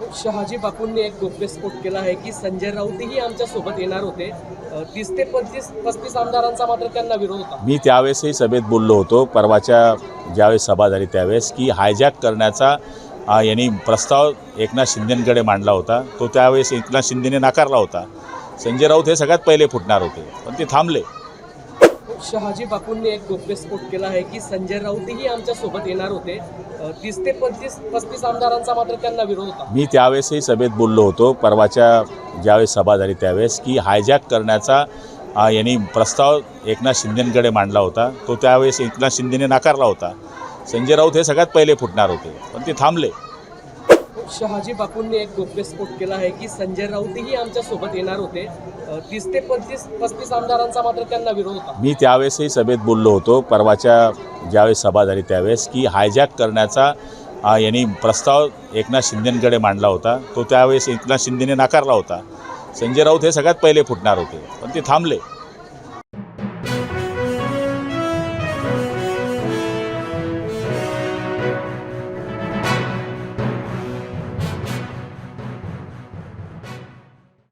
शहाजी बापूंनी एक गौप्यस्फोट केला आहे की संजय राऊतही आमच्यासोबत येणार होते. तीस ते पंचवीस पस्तीस आमदारांचा मात्र त्यांना विरोध होता. मी त्यावेळेसही सभेत बोललो होतो परवाच्या ज्यावेळेस सभा झाली त्यावेळेस की हायजॅक करण्याचा यांनी प्रस्ताव एकनाथ शिंदेंकडे मांडला होता. तो त्यावेळेस एकनाथ शिंदेने नाकारला होता. संजय राऊत हे सगळ्यात पहिले फुटणार होते पण ते थांबले. शहाजी बापूंनी एक गोप्यस्फोट केला आहे की संजय राऊतही आमच्यासोबत येणार होते. तीस ते पंचवीस पस्तीस आमदारांचा मात्र त्यांना विरोध होता. मी त्यावेळेसही सभेत बोललो होतो परवाच्या ज्यावेळेस सभा झाली त्यावेळेस की हायजॅक करण्याचा यांनी प्रस्ताव एकनाथ शिंदेंकडे मांडला होता. तो त्यावेळेस एकनाथ शिंदेने नाकारला होता. संजय राऊत हे सगळ्यात पहिले फुटणार होते पण ते थांबले. शहाजी बापूंनी एक गोप्यस्फोट केला आहे की संजय राऊतही आमच्यासोबत येणार होते. तीस ते पंचवीस पस्तीस आमदारांचा मात्र त्यांना विरोध होता. मी त्यावेळेसही सभेत बोललो होतो परवाच्या ज्यावेळेस सभा झाली त्यावेळेस की हायजॅक करण्याचा यांनी प्रस्ताव एकनाथ शिंदेंकडे मांडला होता. तो त्यावेळेस एकनाथ शिंदेने नाकारला होता. संजय राऊत हे सगळ्यात पहिले फुटणार होते पण ते थांबले.